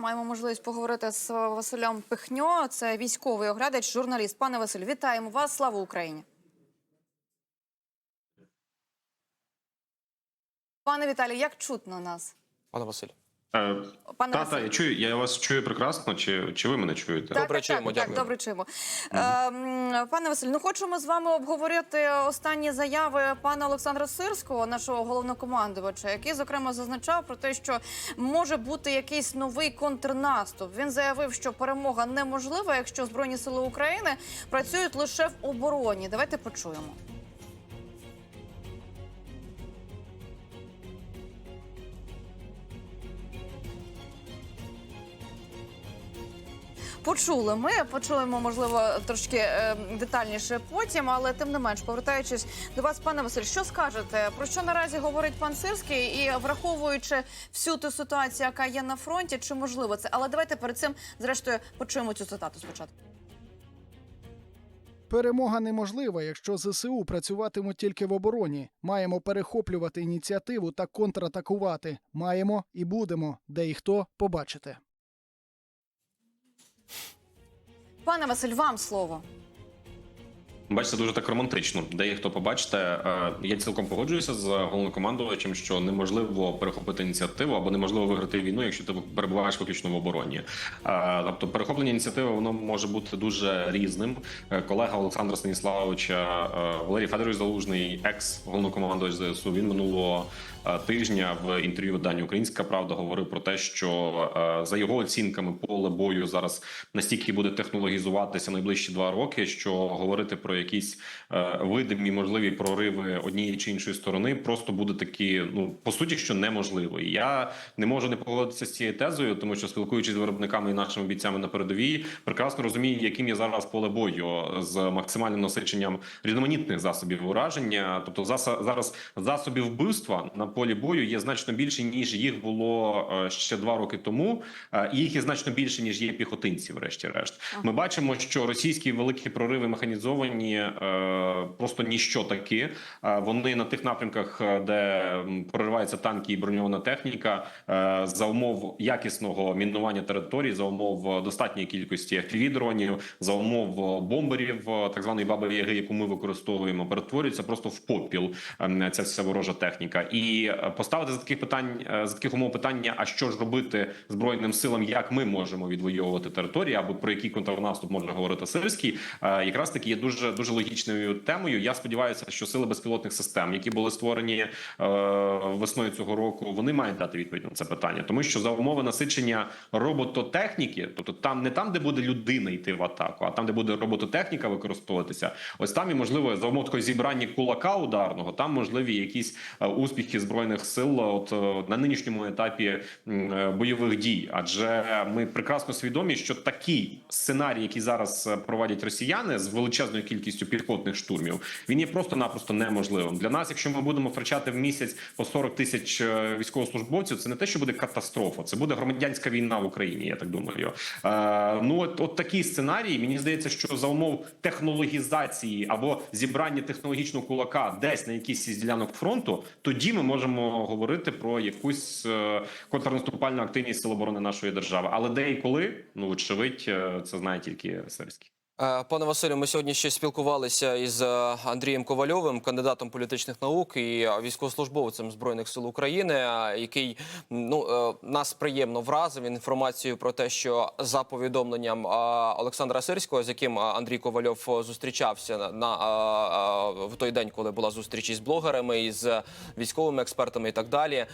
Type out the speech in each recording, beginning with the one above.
Маємо можливість поговорити з Василем Пихньо. Це військовий оглядач, журналіст. Пане Василь, вітаємо вас. Слава Україні. Пане Віталію, як чутно нас? Пане Василь. Е, Пане Та, та, я чую, я вас чую прекрасно, чи, чи ви мене чуєте? Так, Добре так, чуємо, так, так, добре чуємо. Е, пане Василь, ну хочемо з вами обговорити останні заяви пана Олександра Сирського, нашого головнокомандувача, який зокрема зазначав про те, що може бути якийсь новий контрнаступ. Він заявив, що перемога неможлива, якщо збройні сили України працюють лише в обороні. Давайте почуємо. Почули ми, почуємо, можливо, трошки е, детальніше потім, але тим не менш, повертаючись до вас, пане Василь, що скажете? Про що наразі говорить пан Сирський? І враховуючи всю ту ситуацію, яка є на фронті, чи можливо це? Але давайте перед цим, зрештою, почуємо цю цитату спочатку. Перемога неможлива, якщо ЗСУ працюватимуть тільки в обороні. Маємо перехоплювати ініціативу та контратакувати. Маємо і будемо, де і хто побачите. Пане Василь, вам слово. Бачите, дуже так романтично. Де є хто побачите. Е, Я цілком погоджуюся з головнокомандувачем, що неможливо перехопити ініціативу або неможливо виграти війну, якщо ти перебуваєш виключно в обороні. Е, Тобто, перехоплення ініціативи воно може бути дуже різним. Е, Колега Олександра Станіславовича Валерій Федорович Залужний, екс головнокомандувач ЗСУ, він минулого е, тижня в інтерв'ю виданню Українська Правда говорив про те, що е, за його оцінками поле бою зараз настільки буде технологізуватися найближчі два роки, що говорити про якісь е, видимі можливі прориви однієї чи іншої сторони просто буде такі, ну по суті, що неможливо. Я не можу не погодитися з цією тезою, тому що спілкуючись з виробниками і нашими бійцями на передовій, прекрасно розумію, яким є зараз поле бою з максимальним насиченням різноманітних засобів ураження. Тобто, зараз засобів вбивства на полі бою є значно більше ніж їх було е, ще два роки тому, е, і їх є значно більше ніж є піхотинців. Врешті-решт, ми бачимо, що російські великі прориви механізовані е, просто ніщо такі. Е, Вони на тих напрямках, де прориваються танки і броньована техніка, за умов якісного мінування територій, за умов достатньої кількості FPV-дронів, за умов бомберів, так званої баби Яги, яку ми використовуємо, перетворюється просто в попіл е, ця вся ворожа техніка. І поставити за таких питань е, за таких умов питання: а що ж робити збройним силам, як ми можемо відвоювати території, або про який контрнаступ може говорити Сирський, е, якраз таки є дуже дуже логічною темою. Я сподіваюся, що сили безпілотних систем, які були створені е, весною цього року, вони мають дати відповідь на це питання, тому що за умови насичення робототехніки, тобто там не там, де буде людина йти в атаку, а там, де буде робототехніка використовуватися, ось там і можливо за умов такого зібрання кулака ударного, там можливі якісь успіхи збройних сил, от е, на нинішньому етапі е, бойових дій. Адже ми прекрасно свідомі, що такий сценарій, який зараз е, проводять росіяни з величезною кількістю піхотних штурмів, він є просто-напросто неможливим для нас. Якщо ми будемо втрачати в місяць по 40 тисяч військовослужбовців, це не те, що буде катастрофа, це буде громадянська війна в Україні. Я так думаю. Е, ну от, от такий сценарій. Мені здається, що за умов технологізації або зібрання технологічного кулака десь на якійсь із ділянок фронту, тоді ми можемо говорити про якусь е, контрнаступальну активність сил оборони нашої держави. Але де і коли, ну вочевидь, е, це знає тільки Сирський. Е, Пане Василю, ми сьогодні ще спілкувалися із е, Андрієм Ковальовим, кандидатом політичних наук і е, військовослужбовцем збройних сил України, який ну нас приємно вразив інформацією про те, що за повідомленням Олександра Сирського, з яким Андрій Ковальов зустрічався на, на в той день, коли була зустріч із блогерами, із військовими експертами і так далі.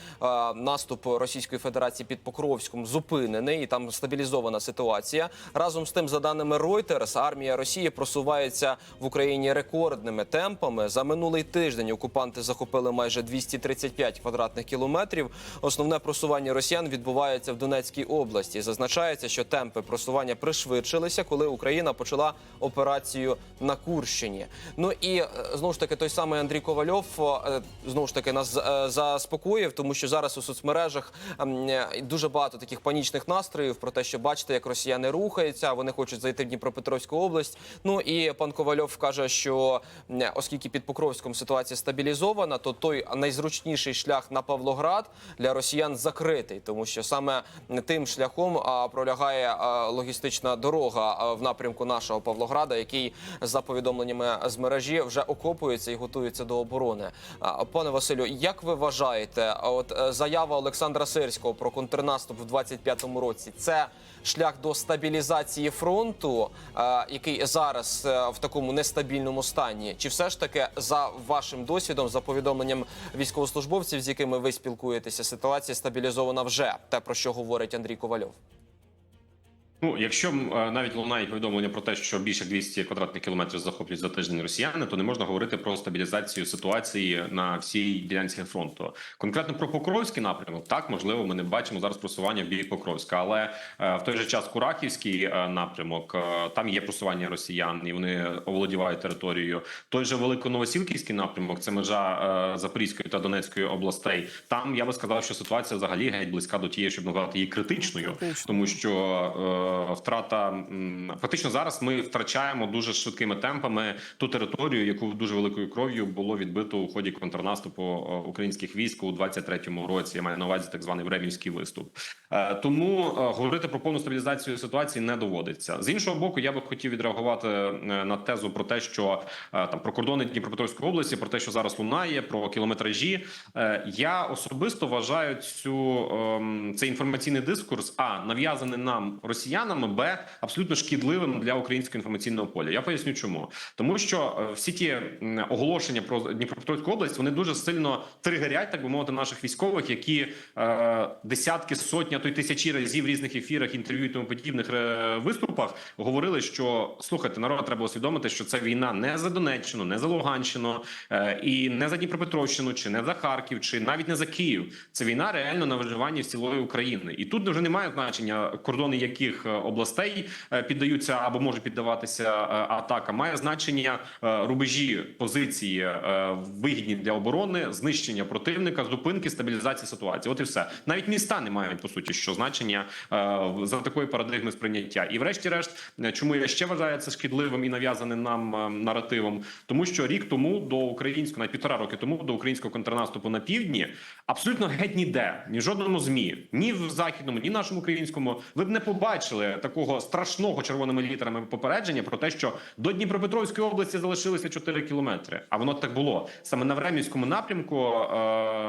Наступ Російської Федерації під Покровськом зупинений, і там стабілізована ситуація. Разом з тим, за даними Reuters, армія Росії просувається в Україні рекордними темпами. За минулий тиждень окупанти захопили майже 235 квадратних кілометрів. Основне просування росіян відбувається в Донецькій області. Зазначається, що темпи просування пришвидшилися, коли Україна почала операцію на Курщині. Ну і е, знову ж таки, той самий Андрій Ковальов е, знову ж таки нас е, заспокоїв, тому що зараз у соцмережах ем, дуже багато таких панічних настроїв про те, що бачите, як росіяни рухаються, вони хочуть зайти в Дніпропетровську область. Ну і пан Ковальов каже, що оскільки під Покровськом ситуація стабілізована, то той найзручніший шлях на Павлоград для росіян закритий, тому що саме тим шляхом пролягає логістична дорога в напрямку нашого Павлограда, який за повідомленнями з мережі вже окопується і готується до оборони. Пане Василю, як ви вважаєте, от е, заява Олександра Сирського про контрнаступ в 25-му році це шлях до стабілізації фронту, е, який зараз е, в такому нестабільному стані? Чи все ж таки за вашим досвідом, за повідомленням військовослужбовців, з якими ви спілкуєтеся, ситуація стабілізована вже те, про що говорить Андрій Ковальов? Ну, якщо е, навіть лунає повідомлення про те, що більше 200 квадратних кілометрів захоплюють за тиждень росіяни, то не можна говорити про стабілізацію ситуації на всій ділянці фронту. Конкретно про Покровський напрямок, так можливо, ми не бачимо зараз просування в бік Покровська, але е, в той же час Курахівський е, напрямок там є просування росіян, і вони оволодівають територією. Той же Великоновосілківський напрямок, це межа Запорізької та Донецької областей. Там я би сказав, що ситуація взагалі геть близька до тієї, щоб назвати її критичною, тому що втрата фактично зараз ми втрачаємо дуже швидкими темпами ту територію, яку дуже великою кров'ю було відбито у ході контрнаступу е, українських військ у 23-му році. Я маю на увазі так званий Времівський виступ. Е, Тому е, говорити про повну стабілізацію ситуації не доводиться. З іншого боку, я би хотів відреагувати на тезу про те, що там про кордони Дніпропетровської області, про те, що зараз лунає, про кілометражі. Я особисто вважаю цю ем, цей інформаційний дискурс а нав'язаний нам росіянами, б абсолютно шкідливим для українського інформаційного поля. Я поясню, чому тому, що е, всі ті оголошення про Дніпропетровську область вони дуже сильно тригерять, так би мовити, наших військових, які е, десятки, сотні, а то й тисячі разів в різних ефірах, інтерв'ю і тому подібних е, виступах говорили, що слухайте, народ треба усвідомити, що це війна не за Донеччину, не за Луганщину е, і не за Дніпропетровщину, чи не за Харків, чи навіть не за Київ. Це війна реально на виживанні цілої України, і тут вже немає значення кордони яких е, областей е, піддаються або можуть піддаватися е, атакам. Має значення рубежі позиції вигідні для оборони, знищення противника, зупинки, стабілізації ситуації. От і все. Навіть міста не мають по суті що значення за такої парадигми сприйняття. І, врешті-решт, чому я ще вважаю це шкідливим і нав'язаним нам наративом, тому що рік тому до українського, навіть півтора роки тому до українського контрнаступу на півдні абсолютно геть ніде, ні в жодному змі, ні в західному, ні в нашому українському, ви б не побачили такого страшного червоними літерами попередження про те, що до Дніпропетровської області залишилося 4 кілометри. А воно так було саме на Времівському напрямку е,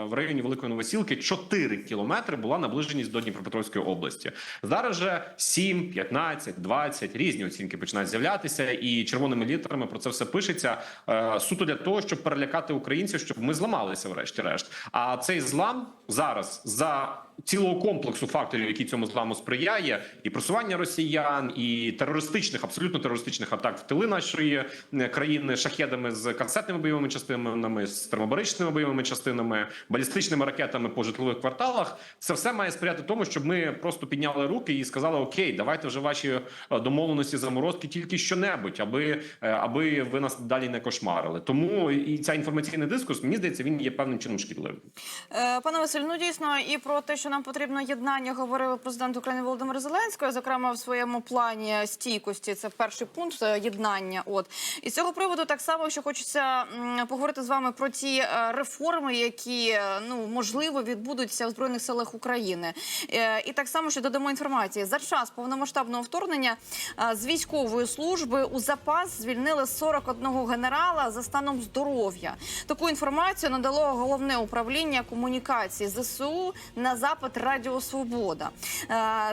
в районі Великої Новосілки 4 кілометри була наближеність до Дніпропетровської області. Зараз же 7, 15, 20, різні оцінки починають з'являтися, і червоними літерами про це все пишеться е, суто для того, щоб перелякати українців, щоб ми зламалися, врешті-решт. А цей злам зараз за цілого комплексу факторів, які цьому зламу сприяє, і просування росіян, і терористичних, абсолютно терористичних атак в тили нашої е, країни шахедами з касетними бойовими частинами, з термобаричними бойовими частинами, балістичними ракетами по житлових кварталах. Це все має сприяти тому, щоб ми просто підняли руки і сказали: Окей, давайте вже ваші е, домовленості заморозки тільки що-небудь, аби, е, аби ви нас далі не кошмарили. Тому і ця інформаційний дискурс, мені здається, він є певним чином шкідливим. Пане Василь, ну дійсно, і про те, що нам потрібно єднання, говорив президент України Володимир Зеленський, зокрема в своєму плані стійкості. Це перший пункт е, єднання. От і з цього приводу так само, що хочеться поговорити з вами про ті е, реформи, які е, ну можливо відбудуться в збройних силах України. І так само, що додамо інформації за час повномасштабного вторгнення з військової служби у запас звільнили 41 генерала за станом здоров'я. Таку інформацію надало головне управління комунікації ЗСУ на запит Радіо Свобода.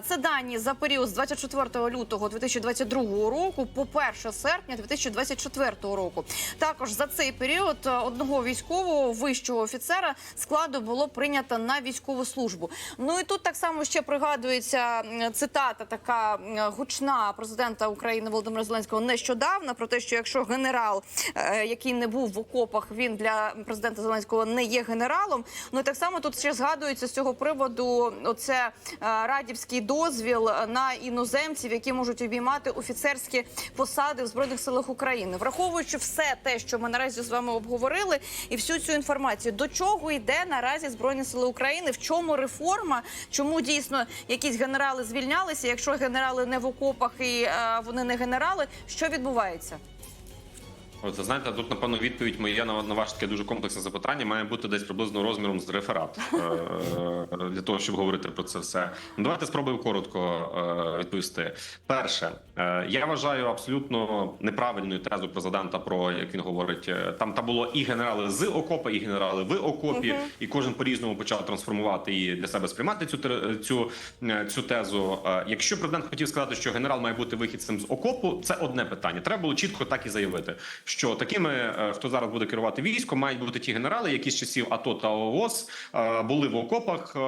Це дані за період з 24 лютого 2022 року по 1 серпня 2024 року. Також за цей період е, одного військового вищого офіцера складу було прийнято на військову службу. Ну і тут так само ще пригадується цитата, така гучна президента України Володимира Зеленського нещодавно про те, що якщо генерал, е, який не був в окопах, він для президента Зеленського не є генералом. Ну і так само тут ще згадується з цього приводу приводу оце е, радівський дозвіл на іноземців, які можуть обіймати офіцерські посади в збройних силах України, враховуючи все те, що ми наразі з вами обговорили, і всю цю інформацію, до чого йде наразі збройні сили України, в чому реформа, чому дійсно якісь генерали звільнялися? Якщо генерали не в окопах і а, вони не генерали, що відбувається? От, знаєте, тут напевно відповідь моя на, на ваше таке дуже комплексне запитання має бути десь приблизно розміром з реферат е, е, для того, щоб говорити про це все. Ну, давайте спробую коротко е, відповісти. Перше, я вважаю абсолютно неправильною тезу президента про як він говорить, там та було і генерали з окопа, і генерали в окопі, і кожен по різному почав трансформувати і для себе сприймати цю цю, цю тезу. Якщо президент хотів сказати, що генерал має бути вихідцем з окопу, це одне питання. Треба було чітко так і заявити, що такими, е, хто зараз буде керувати військом, мають бути ті генерали, які з часів АТО та ООС е, були в окопах, е,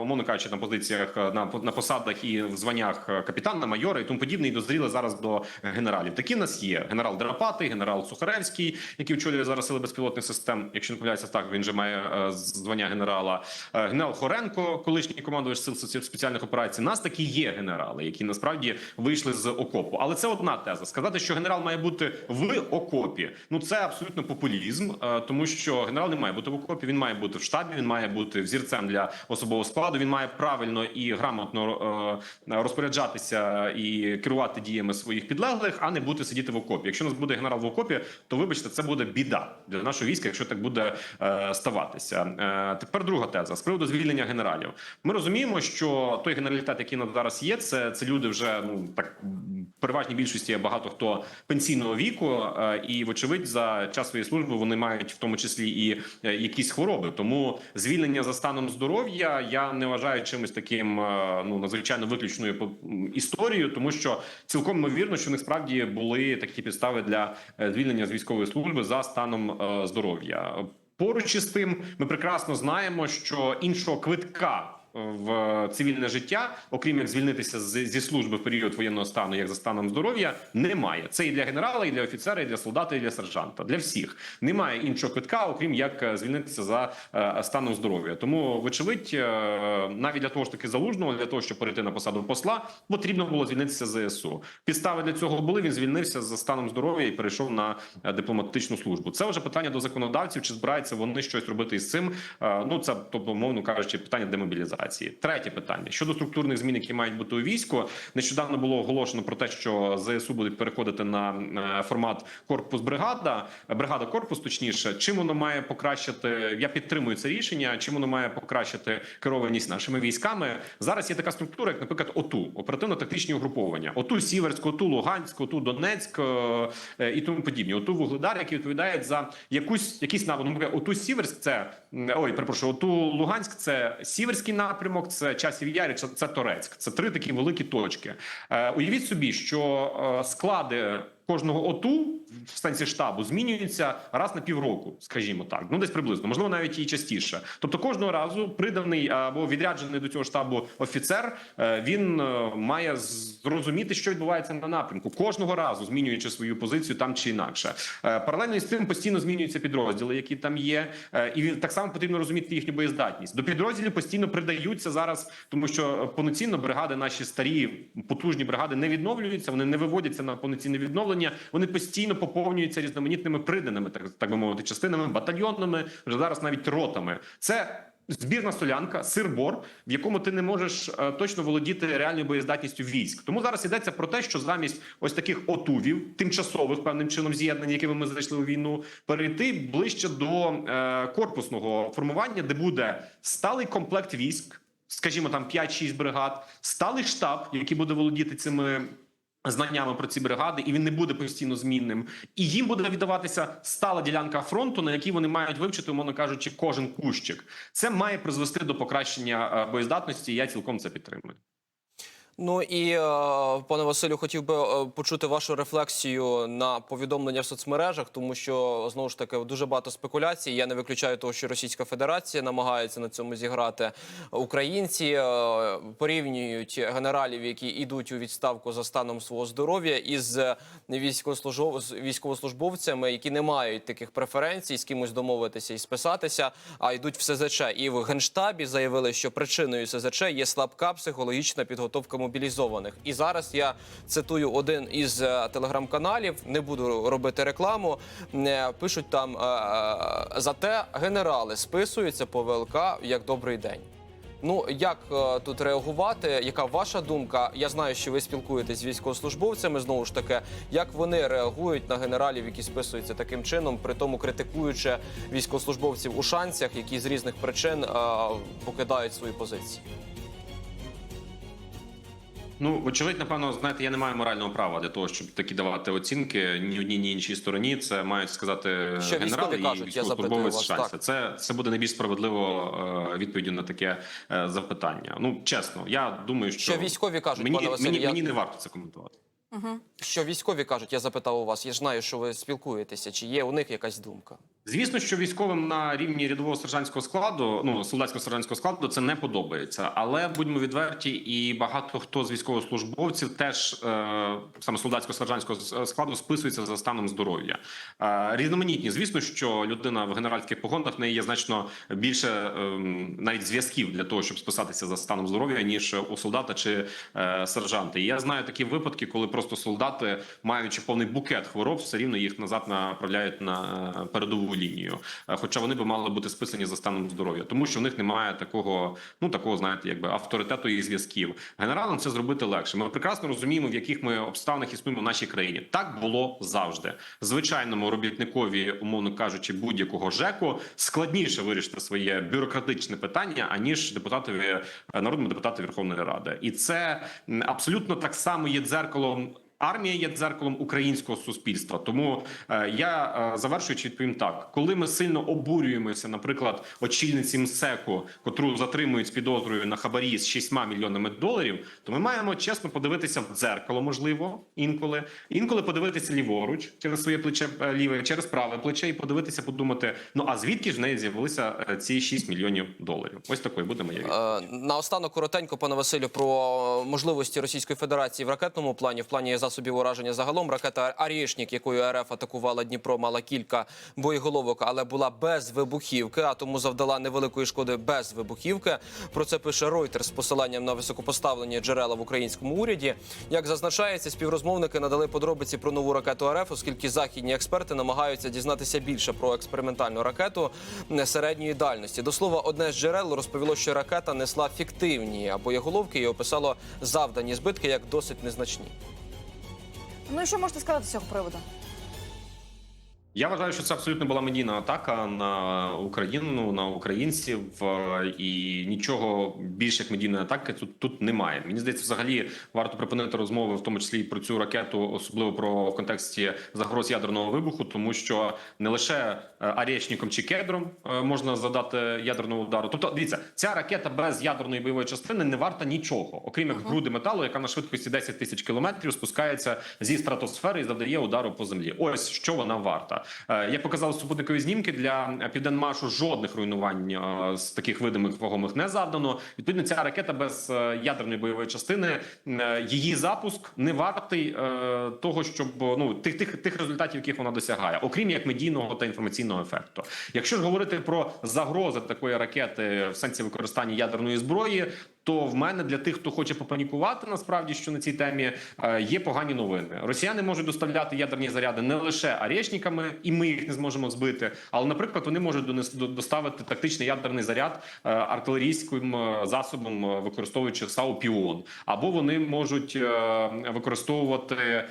умовно кажучи, на позиціях на, на посадах і в званнях капітана, майора і тому подібне, і дозріли зараз до генералів. Такі в нас є: генерал Драпатий, генерал Сухаревський, який очолює зараз сили безпілотних систем. Якщо не помиляюся, так він же має звання генерала. Генерал Хоренко, колишній командувач сил спеціальних операцій. Нас такі є генерали, які насправді вийшли з окопу. Але це одна теза. Сказати, що генерал має бути в окопі. Ну це абсолютно популізм, е, тому що генерал не має бути в окопі. Він має бути в штабі. Він має бути взірцем для особового складу. Він має правильно і грамотно е, розпоряджатися і керувати діями своїх підлеглих, а не бути сидіти в окопі. Якщо у нас буде генерал в окопі, то вибачте, це буде біда для нашого війська, якщо так буде е, ставатися. Тепер друга теза з приводу звільнення генералів. Ми розуміємо, що той генералітет, який на зараз є, це, це люди вже ну так переважній більшості багато хто пенсійного віку, е, вочевидь за час своєї служби вони мають в тому числі і е, якісь хвороби. Тому звільнення за станом здоров'я я не вважаю чимось таким е, ну надзвичайно виключною історією, тому що цілком ймовірно, що в них справді були такі підстави для е, звільнення з військової служби за станом здоров'я. Поруч із тим, ми прекрасно знаємо, що іншого квитка в цивільне життя, окрім як звільнитися з- зі служби в період воєнного стану, як за станом здоров'я, немає. Це і для генерала, і для офіцера, і для солдата, і для сержанта. Для всіх немає іншого квитка, окрім як е, звільнитися за е, станом здоров'я. Тому, вочевидь, е, навіть для того ж таки залужного, для того, щоб перейти на посаду посла, потрібно було звільнитися з ЗСУ. Підстави для цього були. Він звільнився за станом здоров'я і перейшов на дипломатичну службу. Це вже питання до законодавців, чи збираються вони щось робити із цим. Ну це тобто, мовно кажучи, питання демобілізації. Третє питання щодо структурних змін, які мають бути у війську. Нещодавно було оголошено про те, що ЗСУ будуть переходити на е, формат корпус бригада, бригада корпус, точніше, чим воно має покращити. Я підтримую це рішення. Чим воно має покращити керованість нашими військами? Зараз є така структура, як, наприклад, ОТУ оперативно-тактичні угруповання. ОТУ Сіверськ, ОТУ Луганськ, ОТУ Донецьк е, і тому подібні. ОТУ Вугледар, які відповідають за якусь якийсь напрямок. Наприклад, ОТУ Сіверськ, це ой, перепрошую, ОТУ Луганськ, це сіверський напрямок, це часів Ярі, це, це Торецьк. Це три такі великі точки. Е, уявіть собі, що е, склади. Кожного ОТУ в станції штабу змінюється раз на півроку, скажімо так, ну десь приблизно, можливо, навіть і частіше. Тобто, кожного разу приданий або відряджений до цього штабу офіцер, е, він е, має зрозуміти, що відбувається на напрямку, кожного разу змінюючи свою позицію там чи інакше. Е, Паралельно із цим постійно змінюються підрозділи, які там є, і так само потрібно розуміти їхню боєздатність. До підрозділів постійно придаються зараз, тому що повноцінно бригади, наші старі потужні бригади, не відновлюються, вони не виводяться на повноцінне відновлення. Вони постійно поповнюються різноманітними приданими, так так би мовити, частинами, батальйонними, вже зараз навіть ротами. Це збірна солянка, сир-бор, в якому ти не можеш е, точно володіти реальною боєздатністю військ. Тому зараз йдеться про те, що замість ось таких отувів, тимчасових певним чином з'єднань, якими ми зайшли у війну, перейти ближче до е, корпусного формування, де буде сталий комплект військ. Скажімо, там 5-6 бригад, сталий штаб, який буде володіти цими знаннями про ці бригади, і він не буде постійно змінним. І їм буде віддаватися стала ділянка фронту, на якій вони мають вивчити, умовно кажучи, кожен кущик. Це має призвести до покращення е, боєздатності. і Я цілком це підтримую. Ну і е, пане Василю, хотів би е, почути вашу рефлексію на повідомлення в соцмережах, тому що знову ж таки дуже багато спекуляцій. Я не виключаю того, що Російська Федерація намагається на цьому зіграти. Українці е, порівнюють генералів, які йдуть у відставку за станом свого здоров'я, із військовослужбов... військовослужбовцями, які не мають таких преференцій, з кимось домовитися і списатися, а йдуть в СЗЧ. І в генштабі заявили, що причиною СЗЧ є слабка психологічна підготовка мобілізованих. І зараз я цитую один із е, телеграм-каналів. Не буду робити рекламу. Е, Пишуть там е, зате генерали списуються по ВЛК як добрий день. Ну як тут реагувати? Яка ваша думка? Я знаю, що ви спілкуєтесь з військовослужбовцями. Знову ж таки, як вони реагують на генералів, які списуються таким чином, при тому критикуючи військовослужбовців у шансах, які з різних причин покидають свої позиції. Ну, очевидь, напевно, знаєте, я не маю морального права для того, щоб такі давати оцінки ні одній, ні іншій стороні. Це мають сказати Що генерали кажуть? і військовослужбовець вас, Це, це буде найбільш справедливо е, відповіддю на таке е, запитання. Ну, чесно, я думаю, що, Що військові кажуть, мені, пане Василь, мені, я- мені не варто це коментувати. Що військові кажуть? Я запитав у вас. Я ж знаю, що ви спілкуєтеся. Чи є у них якась думка? Звісно, що військовим на рівні рядового сержантського складу, ну солдатського сержантського складу, це не подобається. Але будьмо відверті, і багато хто з військовослужбовців теж е, саме солдатського сержантського складу списується за станом здоров'я. Е, різноманітні. Звісно, що людина в генеральських погонах в неї є значно більше е, навіть зв'язків для того, щоб списатися за станом здоров'я, ніж у солдата чи е, сержанта. І я знаю такі випадки, коли просто солдати, маючи повний букет хвороб, все рівно їх назад направляють на е, передову лінію. Е, Хоча вони би мали бути списані за станом здоров'я, тому що в них немає такого, ну такого, знаєте, якби авторитету і зв'язків. Генералам це зробити легше. Ми прекрасно розуміємо, в яких ми обставинах існуємо в нашій країні. Так було завжди. Звичайному робітникові, умовно кажучи, будь-якого ЖЕКу складніше вирішити своє бюрократичне питання, аніж депутатові е, народному депутату Верховної Ради, і це абсолютно так само є дзеркалом. Армія є дзеркалом українського суспільства. Тому е, я е, завершуючи відповім так: коли ми сильно обурюємося, наприклад, очільниці МСЕКу, котру затримують з підозрою на хабарі з 6 мільйонами доларів, то ми маємо чесно подивитися в дзеркало, можливо, інколи, інколи подивитися ліворуч через своє плече е, ліве, через праве плече, і подивитися, подумати: ну а звідки ж в неї з'явилися ці 6 мільйонів доларів? Ось такою буде моя відповідь. Наостанок коротенько, пане Василю, про можливості Російської Федерації в ракетному плані, в плані засобів ураження загалом. Ракета Арішнік, якою РФ атакувала Дніпро, мала кілька боєголовок, але була без вибухівки, а тому завдала невеликої шкоди без вибухівки. Про це пише Reuters з посиланням на високопоставлені джерела в українському уряді. Як зазначається, співрозмовники надали подробиці про нову ракету РФ, оскільки західні експерти намагаються дізнатися більше про експериментальну ракету середньої дальності. До слова, одне з джерел розповіло, що ракета несла фіктивні боєголовки і описало завдані збитки як досить незначні. Ну і що можете сказати з цього приводу? Я вважаю, що це абсолютно була медійна атака на Україну, на українців, е, і нічого більше як медійної атаки тут тут немає. Мені здається, взагалі варто припинити розмови, в тому числі і про цю ракету, особливо про в контексті загроз ядерного вибуху, тому що не лише е, арєчником чи кедром е, можна задати ядерного удару. Тобто, дивіться, ця ракета без ядерної бойової частини не варта нічого, окрім як груди металу, яка на швидкості 10 тисяч кілометрів спускається зі стратосфери і завдає удару по землі. Ось що вона варта. Е, Як показали супутникові знімки для південмашу, жодних руйнувань е, з таких видимих вагомих не завдано. Відповідно, ця ракета без е, ядерної бойової частини її запуск не вартий того, щоб ну тих тих тих результатів, яких вона досягає, окрім як медійного та інформаційного ефекту. Якщо ж говорити про загрози такої ракети в сенсі використання ядерної зброї. То в мене для тих, хто хоче попанікувати, насправді що на цій темі е, є погані новини. Росіяни можуть доставляти ядерні заряди не лише арєшниками, і ми їх не зможемо збити. Але, наприклад, вони можуть доставити тактичний ядерний заряд е, артилерійським е, засобом, використовуючи САУ «Піон». або вони можуть використовувати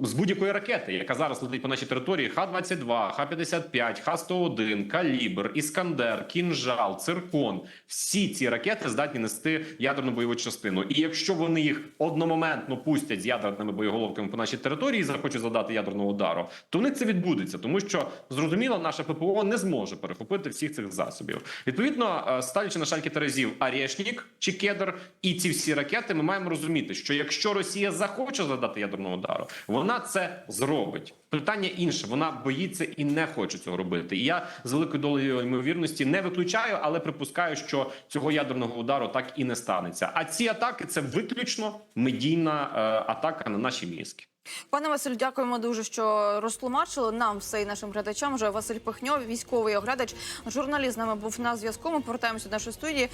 з будь-якої ракети, яка зараз летить по нашій території: Х-22, Х-55, Х-101, Калібр, Іскандер, Кінжал, Циркон. Всі ці ракети здатні нести вести ядерну бойову частину. І якщо вони їх одномоментно пустять з ядерними боєголовками по нашій території, і захочуть завдати ядерного удару, то них це відбудеться, тому що зрозуміло, наше ППО не зможе перехопити всіх цих засобів. Відповідно, е, ставлячи на шальки терезів Арєшнік чи Кедр і ці всі ракети, ми маємо розуміти, що якщо Росія захоче завдати ядерного удару, вона це зробить. Питання інше, вона боїться і не хоче цього робити. І я з великою долею ймовірності не виключаю, але припускаю, що цього ядерного удару так і не станеться. А ці атаки це виключно медійна е, атака на наші мізки. Пане Василь, дякуємо дуже, що розтлумачили нам все і нашим глядачам. Вже Василь Пихньов, військовий оглядач, журналіст з нами був на зв'язку. Ми повертаємося до нашої студії.